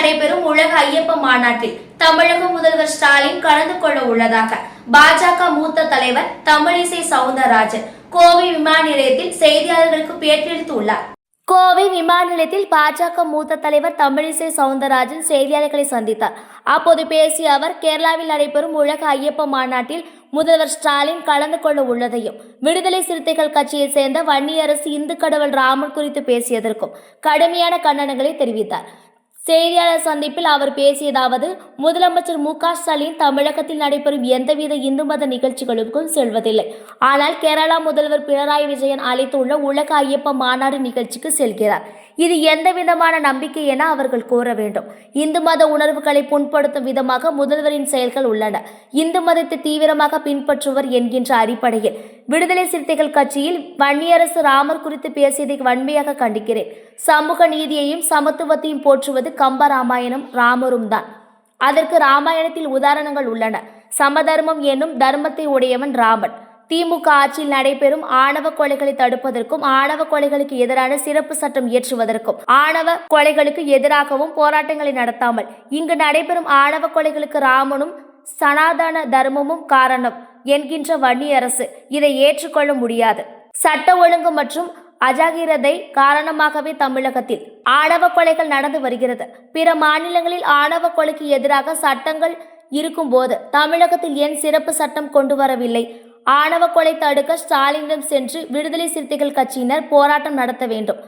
நடைபெறும் உலக ஐயப்ப மாநாட்டில் தமிழக முதல்வர் ஸ்டாலின் கலந்து கொள்ள உள்ளதாக பாஜக மூத்த தலைவர் தமிழிசை சவுந்தரராஜன் கோவை விமான நிலையத்தில் செய்தியாளர்களுக்கு பேட்டியளித்துள்ளார். கோவை விமான நிலையத்தில் பாஜக மூத்த தலைவர் தமிழிசை சவுந்தரராஜன் செய்தியாளர்களை சந்தித்தார். அப்போது பேசிய அவர் கேரளாவில் நடைபெறும் உலக ஐயப்ப மாநாட்டில் முதல்வர் ஸ்டாலின் கலந்து கொள்ள உள்ளதையும் விடுதலை சிறுத்தைகள் கட்சியைச் சேர்ந்த வன்னியரசு இந்து கடவுள் ராமன் குறித்து பேசியதற்கும் கடுமையான கண்டனங்களை தெரிவித்தார். செய்தியாளர் சந்திப்பில் அவர் பேசியதாவது முதலமைச்சர் மு க ஸ்டாலின் தமிழகத்தில் நடைபெறும் எந்தவித இந்து மத நிகழ்ச்சிகளுக்கும் செல்வதில்லை. ஆனால் கேரளா முதல்வர் பினராயி விஜயன் அழைத்துள்ள உலக ஐயப்ப மாநாடு நிகழ்ச்சிக்கு செல்கிறார். இது எந்த விதமான நம்பிக்கை என அவர்கள் கூற வேண்டும். இந்து மத உணர்வுகளை புண்படுத்தும் விதமாக முதல்வரின் செயல்கள் உள்ளன. இந்து மதத்தை தீவிரமாக பின்பற்றுவர் என்கின்ற அடிப்படையில் விடுதலை சிறுத்தைகள் கட்சியில் வன்னியரசு ராமர் குறித்து பேசியதை வன்மையாக கண்டிக்கிறேன். சமூக நீதியையும் சமத்துவத்தையும் போற்றுவது கம்ப ராமாயணம் ராமரும் தான். அதற்கு ராமாயணத்தில் உதாரணங்கள் உள்ளன. சமதர்மம் என்னும் தர்மத்தை உடையவன் ராமன். திமுக ஆட்சியில் நடைபெறும் ஆணவ கொலைகளை தடுப்பதற்கும் ஆணவ கொலைகளுக்கு எதிரான சிறப்பு சட்டம் இயற்றுவதற்கும் ஆணவ கொலைகளுக்கு எதிராகவும் போராட்டங்களை நடத்தாமல் இங்கு நடைபெறும் ஆணவ கொலைகளுக்கு ராமனும் சனாதன தர்மமும் காரணம் என்கின்ற வன்னி அரசு இதை ஏற்றுக்கொள்ள முடியாது. சட்ட ஒழுங்கு மற்றும் அஜாகிரதை காரணமாகவே தமிழகத்தில் ஆணவ கொலைகள் நடந்து வருகிறது. பிற மாநிலங்களில் ஆணவ கொலைக்கு எதிராக சட்டங்கள் இருக்கும்போது தமிழகத்தில் ஏன் சிறப்பு சட்டம் கொண்டு வரவில்லை? ஆணவ கொலை தடுக்க ஸ்டாலினிடம் சென்று விடுதலை சிறுத்தைகள் கட்சியினர் போராட்டம் நடத்த வேண்டும்.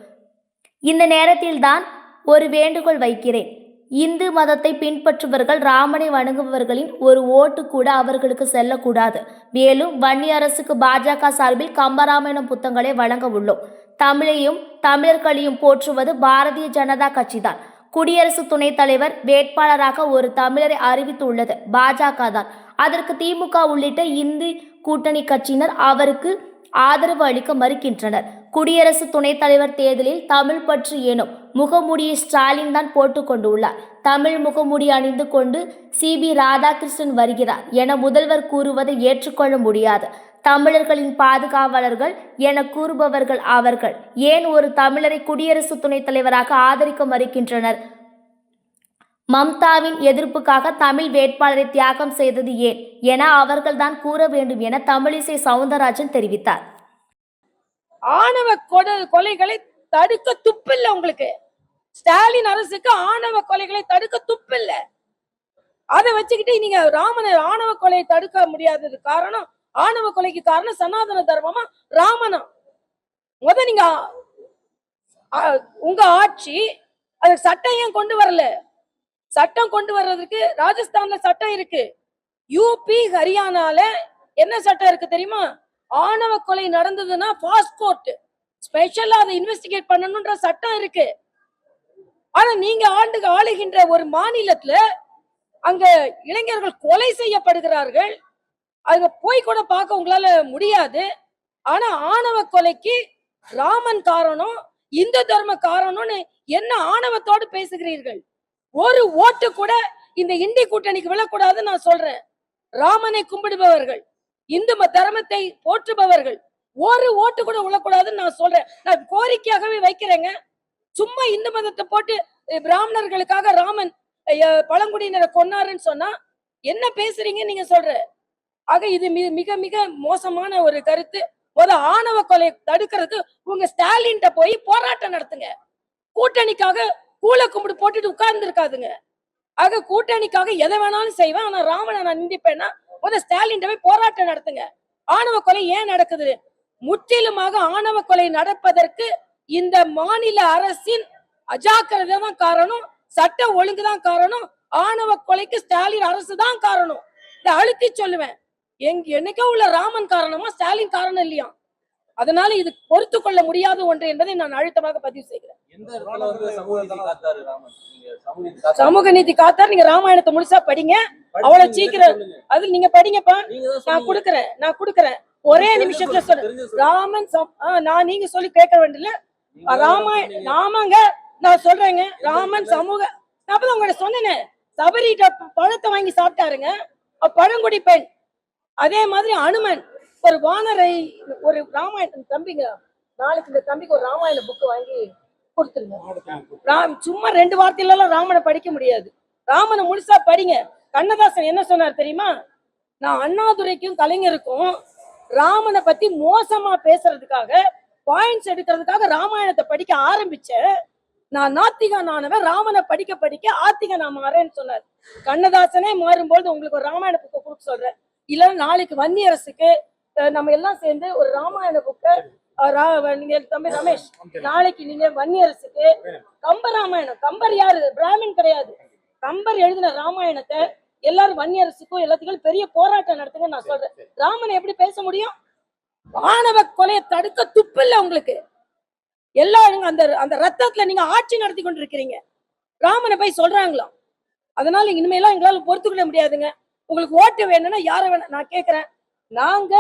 இந்த நேரத்தில்தான் ஒரு வேண்டுகோள் வைக்கிறேன். இந்து மதத்தை பின்பற்றுபவர்கள் ராமனை வணங்குபவர்களின் ஒரு ஓட்டு கூட அவர்களுக்கு செல்லக்கூடாது. மேலும் வன்னி அரசுக்கு பாஜக சார்பில் கம்பராமாயணம் புத்தகங்களை வழங்க உள்ளோம். தமிழையும் தமிழர்களையும் போற்றுவது பாரதிய ஜனதா கட்சிதான். குடியரசு துணைத் தலைவர் வேட்பாளராக ஒரு தமிழரை அறிவித்துள்ளது பாஜக தான். அதற்கு திமுக உள்ளிட்ட இந்து கூட்டணி கட்சியினர் அவருக்கு ஆதரவு அளிக்க மறுக்கின்றனர். குடியரசு துணைத் தலைவர் தேர்தலில் தமிழ் பற்று எனும் முகமூடியை ஸ்டாலின் தான் போட்டுக் கொண்டுள்ளார். தமிழ் முகமூடி அணிந்து கொண்டு சிபி ராதாகிருஷ்ணன் வருகிறார் என முதல்வர் கூறுவதை ஏற்றுக்கொள்ள முடியாது. தமிழர்களின் பாதுகாவலர்கள் என கூறுபவர்கள் அவர்கள். ஏன் ஒரு தமிழரை குடியரசு துணைத் தலைவராக ஆதரிக்க மறுக்கின்றனர்? மம்தாவின் எதிர்ப்புக்காக தமிழ் வேட்பாளரை தியாகம் செய்தது ஏன் என அவர்கள்தான் கூற வேண்டும் என தமிழிசை சவுந்தரராஜன் தெரிவித்தார். ஆணவ கொலை கொலைகளை தடுக்க துப்பில்ல உங்களுக்கு. ஸ்டாலின் அரசுக்கு ஆணவ கொலைகளை தடுக்க துப்பில்ல. அதை வச்சுக்கிட்டு நீங்க ராமனை ஆணவ கொலையை தடுக்க முடியாதது காரணம் ஆணவ கொலைக்கு காரணம் சனாதன தர்மமா? ராமனா? முத நீங்க உங்க ஆட்சி அது சட்டம் ஏன் கொண்டு வரல? சட்டம் கொண்டு வர்றதுக்கு ராஜஸ்தான்ல சட்டம் இருக்கு. யூபி ஹரியானால என்ன சட்டம் இருக்கு தெரியுமா? ஆணவ கொலை நடந்ததுன்னா பாஸ்போர்ட் கோர்ட் ஸ்பெஷலா அதை இன்வெஸ்டிகேட் பண்ணணும்ன்ற சட்டம் இருக்கு. ஆனா நீங்க ஆண்டு ஆளுகின்ற ஒரு மாநிலத்துல அங்க இளைஞர்கள் கொலை செய்யப்படுகிறார்கள். அங்க போய் கூட பார்க்க உங்களால முடியாது. ஆனா ஆணவ கொலைக்கு ராமன் காரணம் இந்து தர்ம காரணம்னு என்ன ஆணவத்தோடு பேசுகிறீர்கள்? ஒரு ஓட்டு கூட இந்த இந்தி கூட்டணிக்கு விழக்கூடாதுன்னு நான் சொல்றேன். ராமனை கும்பிடுபவர்கள் இந்து ம- தர்மத்தை போற்றுபவர்கள் ஒரு ஓட்டு கூட விழக்கூடாதுன்னு நான் சொல்றேன். நான் கோரிக்கையாகவே வைக்கிறேங்க. சும்மா இந்து மதத்தை போட்டு பிராமணர்களுக்காக ராமன் பழங்குடியினரை கொன்னாருன்னு சொன்னா என்ன பேசுறீங்க நீங்க சொல்ற. ஆக இது மிக மிக மோசமான ஒரு கருத்து. ஒரு ஆணவ கொலை தடுக்கிறதுக்கு உங்க ஸ்டாலின்ட்ட போய் போராட்டம் நடத்துங்க. கூட்டணிக்காக கூலை கும்பிடு போட்டுட்டு உட்கார்ந்து இருக்காதுங்க ஆக கூட்டணிக்காக எதை வேணாலும் செய்வேன். ஆனா ராமனை நான் நிந்திப்பேன்னா முத ஸ்டாலின் போய் போராட்டம் நடத்துங்க. ஆணவ கொலை ஏன் நடக்குது? முற்றிலுமாக ஆணவ கொலை நடப்பதற்கு இந்த மாநில அரசின் அஜாக்கிரதை தான் காரணம் சட்ட ஒழுங்கு தான் காரணம் ஆணவ கொலைக்கு ஸ்டாலின் அரசு தான் காரணம். இதை அழுத்தி சொல்லுவேன். எங்க என்னைக்கோ உள்ள ராமன் காரணமா ஸ்டாலின் காரணம் இல்லையா? அதனால இது பொறுத்து கொள்ள முடியாத ஒன்று என்பதை நான் அழுத்தமாக பதிவு செய்கிறேன். சமூக நீதி காத்தாரு ராமன்? நீங்க ராமாயணத்தை முழுசா படிங்க. அவ்வளவு சீக்கிரம். அது நீங்க படிங்கப்பா. நான். கொடுக்கறேன் நான் கொடுக்கறேன். ஒரே நிமிஷத்துல சொல்றேன். சொல்லுங்க. ராமன் நான் நீங்க சொல்லி கேட்க தான் ராமாயண. ராமங்க நான் சொல்றேங்க. ராமன் சமூக அப்பதான் உங்கள்ட்ட சொன்னேனே. சபரிட்ட பழத்தை வாங்கி சாப்பிட்டாருங்க. பழங்குடி பெண். அதே மாதிரி அனுமன். ஒரு வானரை ஒரு ராமாயணம் தம்பிங்க. நாளைக்கு இந்த தம்பிக்கு ஒரு ராமாயண புக்கு வாங்கி கொடுத்துருங்க. ராம் சும்மா ரெண்டு வார்த்தையிலலாம் ராமனை படிக்க முடியாது. ராமனை முழுசா படிங்க. கண்ணதாசன் என்ன சொன்னார் தெரியுமா? நான் அண்ணாதுரைக்கும் கலைஞருக்கும் ராமனை பத்தி மோசமா பேசுறதுக்காக பாயிண்ட்ஸ் எடுக்கிறதுக்காக ராமாயணத்தை படிக்க ஆரம்பிச்சேன். நான் நாத்திகன் ஆனவன் ராமனை படிக்க படிக்க ஆத்திக நான் மாறேன்னு சொன்னார். கண்ணதாசனே மாறும்போது உங்களுக்கு ஒரு ராமாயண புக்கை கொடுக்க சொல்றேன். இல்லைன்னா நாளைக்கு வன்னியரசுக்கு நம்ம எல்லாம் சேர்ந்து ஒரு ராமாயண புக்கை நீங்க தம்பி ரமேஷ் நாளைக்கு நீங்க வன்னியரசுக்கு கம்ப ராமாயணம் கம்பர் யாரு? பிராமின் கிடையாது. கம்பர் எழுதின ராமாயணத்தை எல்லாரும் வன்னியரசுக்கும் எல்லாத்துக்கும் பெரிய போராட்டம் நடத்துங்க நான் சொல்றேன். ராமனை எப்படி பேச முடியும்? ஆணவ கொலையை தடுக்க துப்பில்ல உங்களுக்கு. எல்லாரும் அந்த அந்த ரத்தத்துல நீங்க ஆட்சி நடத்தி கொண்டு இருக்கிறீங்க ராமனை போய் சொல்றாங்களாம் அதனால இனிமேலாம் எங்களால பொறுத்துக்கொள்ள முடியாதுங்க. உங்களுக்கு ஓட்டு வேணும்னா யார வேணும் நான் கேக்குறேன். நாங்க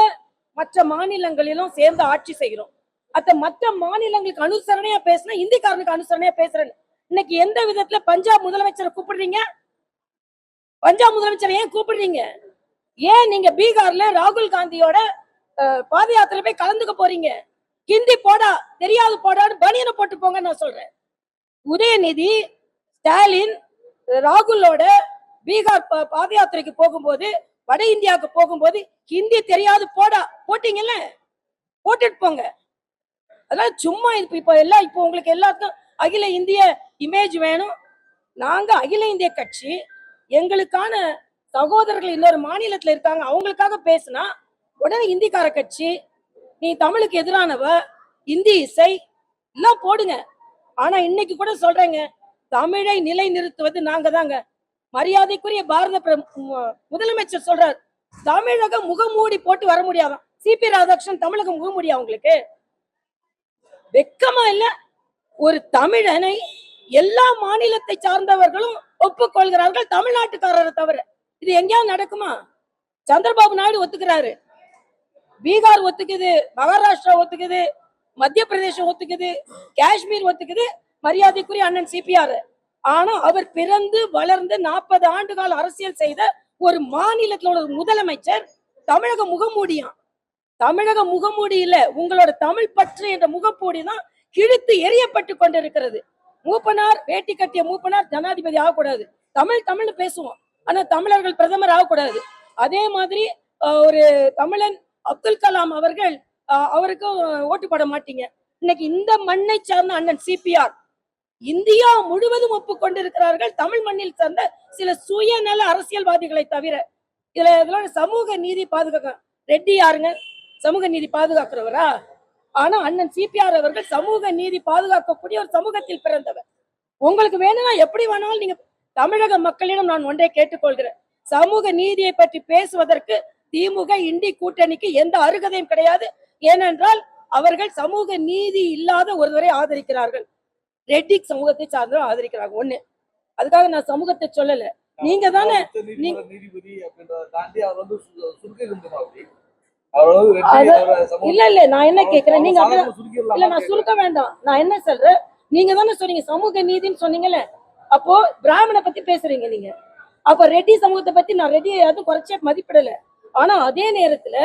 மற்ற மாநிலங்களிலும் சேர்ந்து ஆட்சி செய்கிறோம். அத்த மற்ற மாநிலங்களுக்கு அனுசரணையா பேசினா இந்திக்காரனுக்கு அனுசரணையா பேசுறேன். இன்னைக்கு எந்த விதத்துல பஞ்சாப் முதலமைச்சரை கூப்பிடுறீங்க? பஞ்சாப் முதலமைச்சரை ஏன் கூப்பிடுறீங்க? ஏன் நீங்க பீகார்ல ராகுல் காந்தியோட பாத யாத்திரை போய் கலந்துக்க போறீங்க? ஹிந்தி போடா தெரியாது போடான்னு பனியனை போட்டு போங்க நான் சொல்றேன். உதயநிதி ஸ்டாலின் ராகுலோட பீகார் பாத யாத்திரைக்கு போகும்போது வட இந்தியாவுக்கு போகும்போது ஹிந்தி தெரியாது போடா போட்டீங்கல்ல? போட்டுட்டு போங்க. அதனால சும்மா இப்ப இப்ப எல்லாம் இப்போ உங்களுக்கு எல்லாத்துக்கும் அகில இந்திய இமேஜ் வேணும். நாங்க அகில இந்திய கட்சி எங்களுக்கான சகோதரர்கள் இன்னொரு மாநிலத்துல இருக்காங்க அவங்களுக்காக பேசுனா உடனே இந்திக்கார கட்சி நீ தமிழுக்கு எதிரானவ இந்தி இசை எல்லாம் போடுங்க. ஆனா இன்னைக்கு கூட சொல்றேங்க தமிழை நிலை நிறுத்துவது நாங்க தாங்க மரியாதைக்குரிய பாரத முதலமைச்சர் சொல்றார் தமிழக முகமூடி போட்டு வர முடியாதாம் சிபி ராதாகிருஷ்ணன் தமிழக முகமூடியா உங்களுக்கு? வெக்கமா இல்ல ஒரு தமிழனை எல்லா மாநிலத்தை சார்ந்தவர்களும் ஒப்புக்கொள்கிறார்கள் தமிழ்நாட்டுக்காரரை தவிர. இது எங்கேயாவது நடக்குமா? சந்திரபாபு நாயுடு ஒத்துக்கிறாரு. பீகார் ஒத்துக்குது மகாராஷ்டிரா ஒத்துக்குது மத்திய பிரதேசம் ஒத்துக்குது காஷ்மீர் ஒத்துக்குது மரியாதைக்குரிய அண்ணன் சிபிஆர். ஆனா அவர் பிறந்து வளர்ந்து நாற்பது ஆண்டு கால அரசியல் செய்த ஒரு மாநிலத்தோட முதலமைச்சர் தமிழக முகமூடியாம் தமிழக முகமூடி இல்ல உங்களோட தமிழ் பற்று என்ற முகமூடி தான் கிழித்து எரியப்பட்டு கொண்டிருக்கிறது. மூப்பனார் வேட்டி கட்டிய மூப்பனார் ஜனாதிபதி ஆகக்கூடாது. தமிழ் தமிழ்னு பேசுவோம். ஆனா தமிழர்கள் பிரதமர் ஆகக்கூடாது. அதே மாதிரி ஒரு தமிழன் அப்துல் கலாம் அவர்கள் அவருக்கும் ஓட்டு போட மாட்டீங்க. இன்னைக்கு இந்த மண்ணை சார்ந்த அண்ணன் சிபிஆர் இந்தியா முழுவதும் ஒப்புக்கொண்டிருக்கிறார்கள். தமிழ் மண்ணில் சார்ந்த சில சுயநல அரசியல்வாதிகளை தவிர இதுல இதெல்லாம் சமூக நீதி பாதுகாக்க ரெட்டி யாருங்க? சமூக நீதி பாதுகாக்கிறவரா? ஆனா அண்ணன் சிபிஆர் அவர்கள் சமூக நீதி பாதுகாக்கக்கூடிய ஒரு சமூகத்தில் பிறந்தவர். உங்களுக்கு வேணும்னா எப்படி வேணாலும் நீங்க தமிழக மக்களிடம் நான் ஒன்றை கேட்டுக்கொள்கிறேன். சமூக நீதியை பற்றி பேசுவதற்கு திமுக இண்டி கூட்டணிக்கு எந்த அருகதையும் கிடையாது. ஏனென்றால் அவர்கள் சமூக நீதி இல்லாத ஒருவரை ஆதரிக்கிறார்கள். ரெட்டி சமூகத்தை சார்ந்தவர் ஆதரிக்கிறாங்க. ஒண்ணு. அதுக்காக நான் சமூகத்தை சொல்லல. நீங்க தானே நீதிபதி இல்ல இல்ல நான் என்ன கேக்குறேன்? நீங்க இல்ல நான். சுருக்க வேண்டாம். நான் என்ன சொல்றேன்? நீங்க தானே சொன்னீங்க சமூக நீதின்னு சொன்னீங்கல்ல. அப்போ பிராமண பத்தி பேசுறீங்க நீங்க. அப்ப ரெட்டி சமூகத்தை பத்தி நான் ரெட்டி எதுவும் குறைச்சே மதிப்பிடல. ஆனா அதே நேரத்துல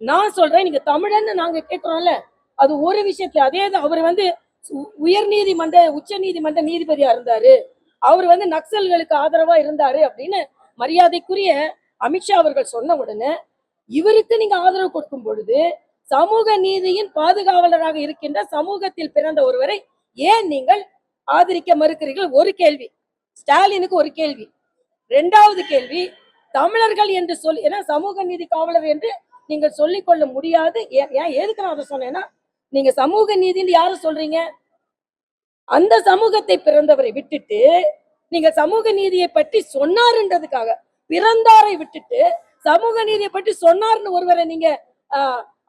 நான் சொல்றேன் நீங்க தமிழன்னு நாங்க கேட்கிறோம்ல அது ஒரு விஷயத்துல அதே தான் அவர் வந்து உயர் நீதிமன்ற உச்ச நீதிமன்ற நீதிபதியா இருந்தாரு. அவர் வந்து நக்சல்களுக்கு ஆதரவா இருந்தாரு அப்படின்னு மரியாதைக்குரிய அமித்ஷா அவர்கள் சொன்ன உடனே இவருக்கு நீங்க ஆதரவு கொடுக்கும் பொழுது சமூக நீதியின் பாதுகாவலராக இருக்கின்ற சமூகத்தில் பிறந்த ஒருவரை ஏன் நீங்கள் ஆதரிக்க மறுக்கிறீர்கள்? ஒரு கேள்வி. ஸ்டாலினுக்கு ஒரு கேள்வி. இரண்டாவது கேள்வி தமிழர்கள் என்று சொல் ஏன்னா சமூக நீதி காவலர் என்று நீங்கள் சொல்லிக்கொள்ள முடியாது. ஏன் ஏன் எதுக்கு நான் அதை சொன்னேன்னா நீங்க சமூக நீதின்னு யாரு சொல்றீங்க? அந்த சமூகத்தை பிறந்தவரை விட்டுட்டு நீங்க சமூக நீதியை பற்றி சொன்னாருன்றதுக்காக பிறந்தாரை விட்டுட்டு சமூக நீதியை பற்றி சொன்னார்னு ஒருவரை நீங்க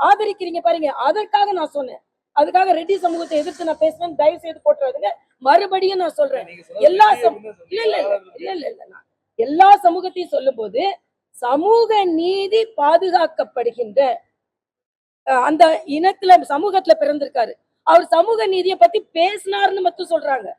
ஆதரிக்கிறீங்க பாருங்க. அதற்காக நான் சொன்னேன். அதுக்காக ரெட்டி சமூகத்தை எதிர்த்து நான் பேசுறேன். தயவு செய்து போட்டுறாதுங்க மறுபடியும் நான் சொல்றேன். எல்லா இல்ல இல்ல இல்ல. இல்ல இல்ல எல்லா சமூகத்தையும் சொல்லும்போது சமூக நீதி பாதுகாக்கப்படுகின்ற அந்த இனத்துல சமூகத்துல பிறந்திருக்காரு. அவர் சமூக நீதியை பத்தி பேசினாருன்னு மட்டும் சொல்றாங்க.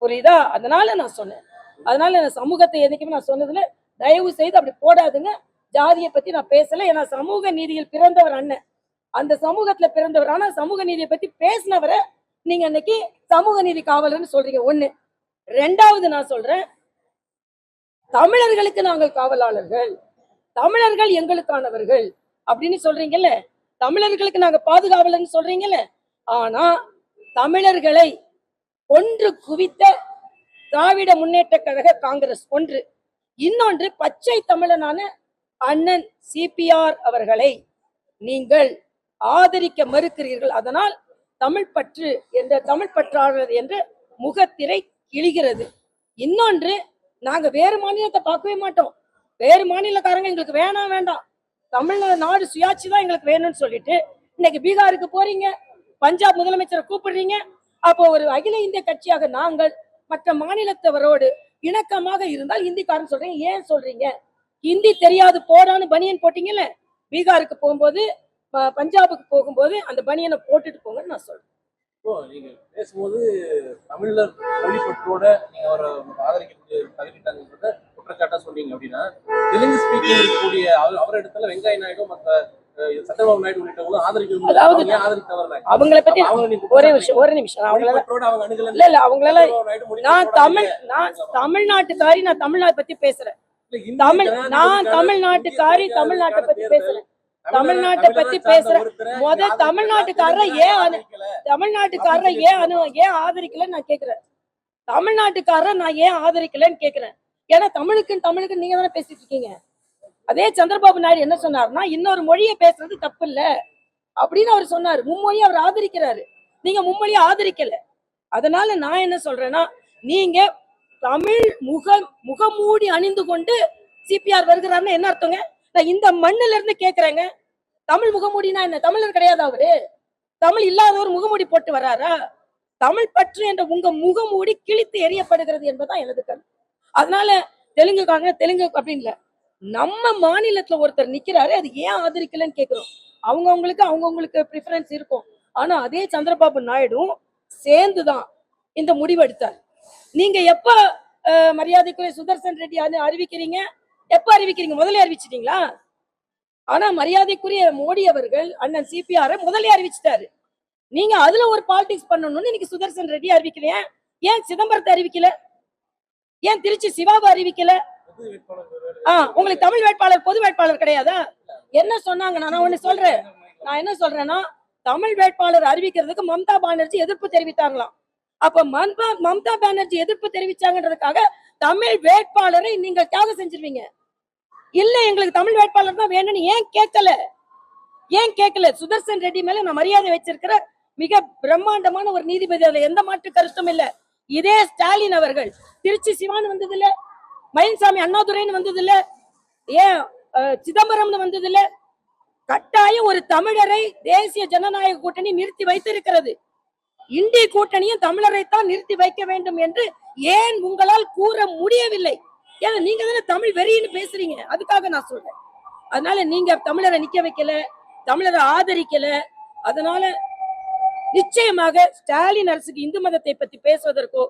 புரியுதா? அதனால நான் சொன்னேன். அதனால நான் சமூகத்தை எதுக்குமே நான் சொன்னதுல தயவு செய்து அப்படி போடாதுங்க. ஜாதியை பத்தி நான் பேசல. ஏன்னா சமூக நீதியில் பிறந்தவர் அண்ணன். அந்த சமூகத்துல பிறந்தவர். ஆனா சமூக நீதியை பத்தி பேசினவரை நீங்க இன்னைக்கு சமூக நீதி காவலர்னு சொல்றீங்க. ஒண்ணு. ரெண்டாவது நான் சொல்றேன். தமிழர்களுக்கு நாங்கள் காவலாளர்கள். தமிழர்கள் எங்களுக்கானவர்கள். அப்படின்னு சொல்றீங்கல்ல? தமிழர்களுக்கு நாங்க பாதுகாவலன்னு சொல்றீங்கல்ல? ஆனா தமிழர்களை ஒன்று குவித்த திராவிட முன்னேற்ற கழக காங்கிரஸ் ஒன்று. இன்னொன்று பச்சை தமிழனான அண்ணன் சிபிஆர் அவர்களை நீங்கள் ஆதரிக்க மறுக்கிறீர்கள். அதனால் தமிழ் பற்று என்ற தமிழ் பற்றாளர் என்ற முகத்திரை கிழிகிறது. இன்னொன்று நாங்க வேறு மாநிலத்தை பார்க்கவே மாட்டோம். வேறு மாநிலக்காரங்க எங்களுக்கு வேணாம் வேண்டாம். தமிழ்நாடு நாடு சுயாட்சி தான் எங்களுக்கு வேணும்னு சொல்லிட்டு இன்னைக்கு பீகாருக்கு போறீங்க பஞ்சாப் முதலமைச்சரை கூப்பிடுறீங்க அப்போ ஒரு அகில இந்திய கட்சியாக நாங்கள் மற்ற மாநிலத்தவரோடு இணக்கமாக இருந்தால் ஹிந்திக்காரன் சொல்றீங்க ஏன் சொல்றீங்க? ஹிந்தி தெரியாது போடான்னு பனியன் போட்டீங்கல்ல? பீகாருக்கு போகும்போது பஞ்சாபுக்கு போகும்போது அந்த பனியனை போட்டுட்டு போங்கன்னு நான் சொல்றேன். இப்போ நீங்க பேசும்போது தமிழர் மொழிப்பற்றோட நீங்க அவரை ஆதரிக்கக்கூடிய தகுதிட்டாங்க குற்றச்சாட்டா சொன்னீங்க அப்படின்னா தெலுங்கு ஸ்பீக்கிங் இருக்கக்கூடிய அவர் இடத்துல வெங்காய நாயுடு மற்ற நாயுடு ஆதரிக்கணும் அதாவது ஆதரித்தவர் அவங்கள பத்தி ஒரே விஷயம் ஒரு நிமிஷம் அவங்களால இல்ல இல்ல அவங்களால நான் தமிழ். நான் தமிழ்நாட்டுக்காரி நான் தமிழ்நாட்டு பத்தி பேசுறேன் தமிழ் நான் தமிழ்நாட்டுக்காரி தமிழ்நாட்டை பத்தி பேசுறேன் தமிழ்நாட்டை பத்தி. ஒருத்தரை முத. தமிழ்நாட்டுக்காரரை ஏன். தமிழ்நாட்டுக்காரரை ஏன் அனு ஏன் ஆதரிக்கலன்னு நான் கேக்குறேன் தமிழ்நாட்டுக்காரரை நான் ஏன் ஆதரிக்கலன்னு கேக்குறேன் ஏன்னா தமிழுக்கு தமிழுக்கு நீங்க தானே பேசிட்டு இருக்கீங்க அதே சந்திரபாபு நாயுடு என்ன சொன்னாருன்னா இன்னொரு மொழியை பேசுறது தப்பு இல்ல அப்படின்னு அவர் சொன்னாரு. மும்மொழியை அவர் ஆதரிக்கிறாரு. நீங்க மும்மொழியை ஆதரிக்கல. அதனால நான் என்ன சொல்றேன்னா நீங்க தமிழ் முக முகமூடி அணிந்து கொண்டு சிபிஆர் வருகிறாருன்னு என்ன அர்த்தங்க? நான் இந்த மண்ணுல இருந்து கேக்குறேங்க. தமிழ் முகமூடினா என்ன? தமிழர் கிடையாது அவரு? தமிழ் இல்லாதவர் முகமூடி போட்டு வர்றாரா தமிழ் பற்று என்ற உங்க முகமூடி கிழித்து எறியப்படுகிறது என்பதுதான் எனது கருத்து. அதனால தெலுங்குக்காரங்க தெலுங்கு அப்படின்னு இல்லை. நம்ம மாநிலத்துல ஒருத்தர் நிக்கிறாரு அது ஏன் ஆதரிக்கலன்னு கேக்குறோம். அவங்கவங்களுக்கு அவங்கவுங்களுக்கு ப்ரிஃபரன்ஸ் இருக்கும். ஆனா அதே சந்திரபாபு நாயுடும் சேர்ந்துதான் இந்த முடிவெடுத்தார் நீங்க எப்ப மரியாதைக்குரிய சுதர்சன் ரெட்டி அறிவிக்கிறீங்க? எப்ப அறிவிக்கிறீங்க? முதலே அறிவிச்சிட்டீங்களா? ஆனா மரியாதைக்குரிய மோடி அவர்கள் அண்ணன் சிபிஆர் முதலே அறிவிச்சிட்டாரு. நீங்க அதுல ஒரு பாலிடிக்ஸ் பண்ணணும்னு இன்னைக்கு சுதர்சன் ரெட்டி அறிவிக்கலையா? ஏன் சிதம்பரத்தை அறிவிக்கல? ஏன் திருச்சி சிவாவை அறிவிக்கல? பொது வேட்பாளர் வேறு. ஆ உங்களுக்கு தமிழ் வேட்பாளர் பொது வேட்பாளர் கிடையாதா? என்ன சொன்னாங்க? நான் ஒண்ணு சொல்றேன். நான் என்ன சொல்றேன்னா தமிழ் வேட்பாளர் அறிவிக்கிறதுக்கு மம்தா பானர்ஜி எதிர்ப்பு தெரிவித்தாங்களாம். அப்ப மம்தா மம்தா பானர்ஜி எதிர்ப்பு தெரிவிச்சாங்கன்றதுக்காக தமிழ் வேட்பாளரை நீங்க தியாகம் செஞ்சிருவீங்க. இல்ல எங்களுக்கு தமிழ் வேட்பாளர் தான் வேணும்னு ஏன் கேட்கல? ஏன் கேட்கல? சுதர்சன் ரெட்டி மேல நான் மரியாதை வச்சிருக்கிற மிக பிரம்மாண்டமான ஒரு நீதிபதி அதுல எந்த மாற்று கருத்தும் இல்ல. இதே ஸ்டாலின் அவர்கள் திருச்சி சிவான் வந்தது இல்ல மயில்சாமி அண்ணாதுரைன்னு வந்தது இல்ல ஏன் சிதம்பரம்னு வந்தது இல்ல கட்டாயம் ஒரு தமிழரை தேசிய ஜனநாயக கூட்டணி நிறுத்தி வைத்திருக்கிறது. இந்திய கூட்டணியும் தமிழரை தான் நிறுத்தி வைக்க வேண்டும் என்று ஏன் உங்களால் கூற முடியவில்லை? ஏன்னா நீங்க தானே தமிழ் வெறின்னு பேசுறீங்க. அதுக்காக நான் சொல்றேன். அதனால நீங்க தமிழரை நிக்க வைக்கல தமிழரை ஆதரிக்கல. அதனால நிச்சயமாக ஸ்டாலின் அரசுக்கு இந்து மதத்தை பற்றி பேசுவதற்கோ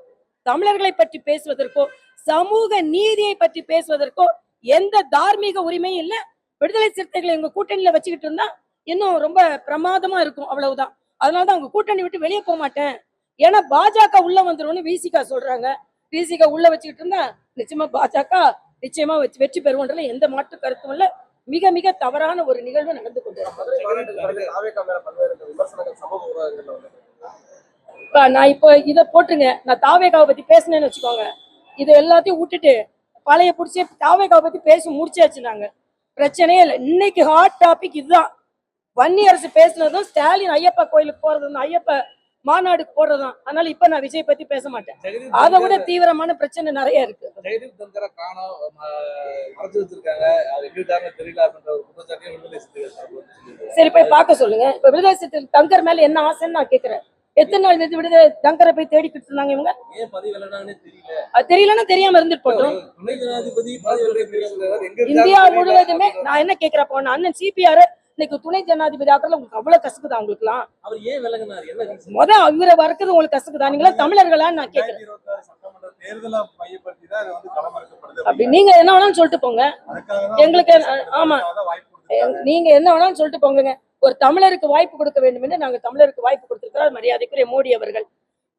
தமிழர்களை பற்றி பேசுவதற்கோ சமூக நீதியை பற்றி பேசுவதற்கோ எந்த தார்மீக உரிமையும் இல்ல. விடுதலை சிறுத்தைகளை உங்க கூட்டணியில வச்சுக்கிட்டு இருந்தா இன்னும் ரொம்ப பிரமாதமா இருக்கும் அவ்வளவுதான். அதனாலதான் உங்க கூட்டணி விட்டு வெளியே போக மாட்டேன். ஏன்னா பாஜக உள்ள வந்துரும்னு விசிகா சொல்றாங்க. விசிகா உள்ள வச்சுக்கிட்டு இருந்தா நிச்சயமா பாஜக நிச்சயமா வெற்றி பெறுவோன்றதுல எந்த மாற்று கருத்தும் இல்ல. மிக மிக தவறான ஒரு நிகழ்வு நடந்து கொண்டிருக்கு இப்ப நான் இப்போ இத போட்டுருங்க. நான் தாவேகாவை பத்தி பேசினேன்னு வச்சுக்கோங்க. இது எல்லாத்தையும் விட்டுட்டு பழைய புடிச்சு தாவேகாவை பத்தி பேசி முடிச்சாச்சு நாங்க. பிரச்சனையே இல்லை. இன்னைக்கு ஹாட் டாபிக் இதுதான். வன்னி அரசு பேசுனதும் ஸ்டாலின் ஐயப்பா கோயிலுக்கு போறதும் ஐயப்ப மாநாடுக்கு போறதும். அதனால இப்ப நான் விஜய் பத்தி பேச மாட்டேன். அதை விட தீவிரமான பிரச்சனை நிறைய இருக்கு. ஜெகதீப் தங்கரை காணோம். ம- மறைச்சு வச்சிருக்காங்க. அது எங்கிட்டாங்க தெரியல அப்படின்ற ஒரு குற்றச்சாட்டையும் விடுதலை சிறுத்தைகள் சரி போய் பார்க்க சொல்லுங்க. இப்ப விடுதலை சிறுத்தைகள் தங்கர் மேல என்ன ஆசைன்னு நான் கேக்குறேன். எத்தனை நாள் விடுதலை விடுதலை? தங்கரை போய் தேடிக்கிட்டு இருந்தாங்க இவங்க? அது தெரியலன்னா தெரியாம இருந்துட்டு போட்டோம். இந்தியா முழுவதுமே. நான் என்ன கேக்குறப்போ அண்ணன் சிபிஆர் இன்னைக்கு துணை ஜனாதிபதி ஆக்கிறதுல உங்களுக்கு அவ்வளவு கசக்குதா என்ன reason? முத இவரை வறுக்கிறது உங்களுக்கு கசக்குதா? நீங்களா தமிழர்களான்னு நான் கேக்குறேன். அப்படி நீங்க என்ன வேணாலும் சொல்லிட்டு போங்க. எங்களுக்கு, ஆமா. நீங்க என்ன வேணாலும் சொல்லிட்டு போங்க ஒரு தமிழருக்கு வாய்ப்பு கொடுக்க வேண்டும் என்று நாங்க தமிழருக்கு வாய்ப்பு கொடுத்திருக்கிறார் மரியாதைக்குரிய மோடி அவர்கள்.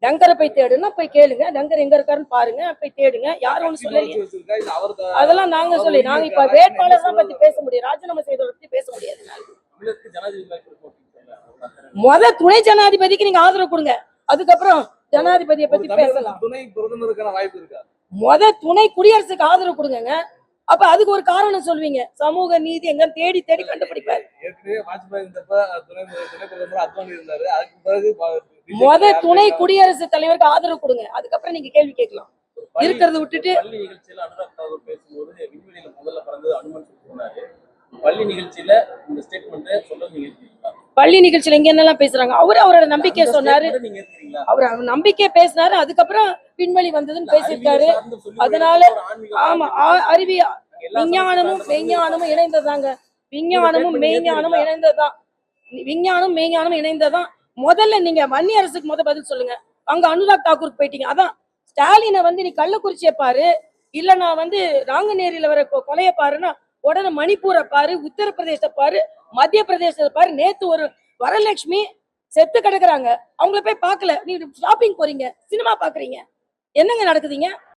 டங்கரை போய் தேடுன்னா போய் கேளுங்க. டங்கர் எங்க இருக்காருன்னு பாருங்க. போய் தேடுங்க. யாரும் ஒண்ணு தான் அதெல்லாம் நாங்க சொல்லி நாங்க இப்ப வேட்பாளர் தான் பத்தி பேச முடியும் ராஜினாமா செய்ததை பத்தி பேச முடியாது. முத துணை ஜனாதிபதிக்கு நீங்க ஆதரவு கொடுங்க. அதுக்கப்புறம் ஜனாதிபதியை பத்தி பேசலாம். துணை பிரதமருக்கான வாய்ப்பு இருக்கா? முத துணை குடியரசுக்கு ஆதரவு கொடுங்க அப்ப அதுக்கு ஒரு காரணம் சொல்வீங்க. சமூக நீதி எங்க தேடி தேடி கண்டுபிடிப்பாரு. முத துணை குடியரசுத் தலைவருக்கு ஆதரவு கொடுங்க. அதுக்கப்புறம் நீங்க கேள்வி கேட்கலாம். இருக்கிறத விட்டுட்டு பள்ளி நிகழ்ச்சியில அனுராக் தாக்கூர் பேசும்போது விண்வெளியில முதல்ல பறந்தது அனுமன் சொல்லி சொன்னாரு பள்ளி நிகழ்ச்சியில இந்த ஸ்டேட்மெண்ட் சொல்றது நீங்க பள்ளி நிகழ்ச்சியில இங்க என்னெல்லாம் பேசுறாங்க? அவரு அவரோட நம்பிக்கை சொன்னாரு. அவர் அவர் நம்பிக்கை பேசினாரு. அதுக்கப்புறம் பின்வெளி வந்ததுன்னு பேசியிருக்காரு. அதனால ஆமா அறிவி விஞ்ஞானமும் மெய்ஞானமும் இணைந்ததாங்க. விஞ்ஞானமும் மெய்ஞானமும் இணைந்ததுதான் விஞ்ஞானம் மெய்ஞானம் இணைந்ததான் முதல்ல நீங்க வன்னி அரசுக்கு முத பதில் சொல்லுங்க. அங்க அனுராக் தாக்கூருக்கு போயிட்டீங்க. அதான் ஸ்டாலினை வந்து நீ கள்ளக்குறிச்சியை பாரு. இல்ல நான் வந்து நாங்குநேரியில வர கொலைய பாருன்னா உடனே மணிப்பூரை பாரு உத்தரப்பிரதேசத்தை பாரு. மத்திய பிரதேசத்தில் பாரு நேத்து ஒரு வரலட்சுமி செத்து கிடக்குறாங்க. அவங்கள போய் பார்க்கல. நீ ஷாப்பிங் போறீங்க சினிமா பாக்குறீங்க. என்னங்க நடக்குதுங்க?